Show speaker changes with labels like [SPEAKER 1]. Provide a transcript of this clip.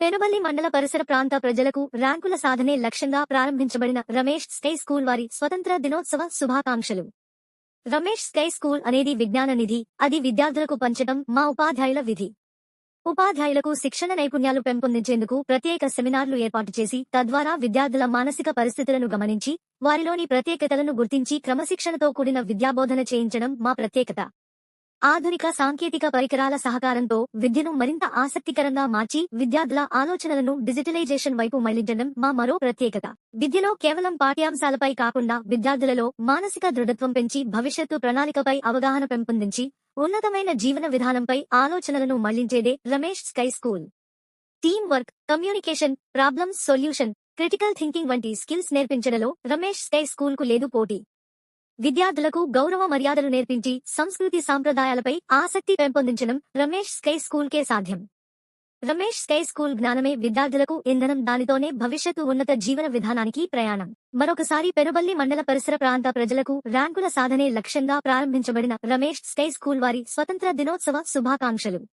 [SPEAKER 1] పెనుబల్లి మండల పరిసర ప్రాంత ప్రజలకు ర్యాంకుల సాధనే లక్ష్యంగా ప్రారంభించబడిన రమేష్ స్కై స్కూల్ వారి స్వతంత్ర దినోత్సవ శుభాకాంక్షలు. రమేష్ స్కై స్కూల్ అనేది విజ్ఞాన నిధి అది విద్యార్థులకు పంచడం మా ఉపాధ్యాయుల విధి. ఉపాధ్యాయులకు శిక్షణ నైపుణ్యాలు పెంపొందించేందుకు ప్రత్యేక సెమినార్లు ఏర్పాటు చేసి తద్వారా విద్యార్థుల మానసిక పరిస్థితులను గమనించి వారిలోని ప్రత్యేకతలను గుర్తించి క్రమశిక్షణతో కూడిన విద్యాబోధన చేయించడం మా ప్రత్యేకత. ఆధునిక సాంకేతిక పరికరాల సహకారంతో విద్యను మరింత ఆసక్తికరంగా మార్చి విద్యార్థుల ఆలోచనలను డిజిటలైజేషన్ వైపు మళ్ళించడం మా మరో ప్రత్యేకత. విద్యలో కేవలం పాఠ్యాంశాలపై కాకుండా విద్యార్థులలో మానసిక దృఢత్వం పెంచి భవిష్యత్తు ప్రణాళికపై అవగాహన పెంపొందించి ఉన్నతమైన జీవన విధానంపై ఆలోచనలను మళ్ళించేదే Ramesh sky school. Team work communication problems solution critical thinking వంటి స్కిల్స్ నేర్పించడంలో రమేష్ స్కై స్కూల్కు లేదు పోటీ. విద్యార్థులకు గౌరవ మర్యాదలు నేర్పించి సంస్కృతి సాంప్రదాయాలపై ఆసక్తి పెంపొందించడం రమేష్ స్కై స్కూల్ కే సాధ్యం. రమేష్ స్కై స్కూల్ జ్ఞానమే విద్యార్థులకు ఇంధనం దానితోనే భవిష్యత్తు ఉన్నత జీవన విధానానికి ప్రయాణం. మరొకసారి పెనుబల్లి మండల పరిసర ప్రాంత ప్రజలకు ర్యాంకుల సాధనే లక్ష్యంగా ప్రారంభించబడిన రమేష్ స్కై స్కూల్ వారి స్వతంత్ర దినోత్సవ శుభాకాంక్షలు.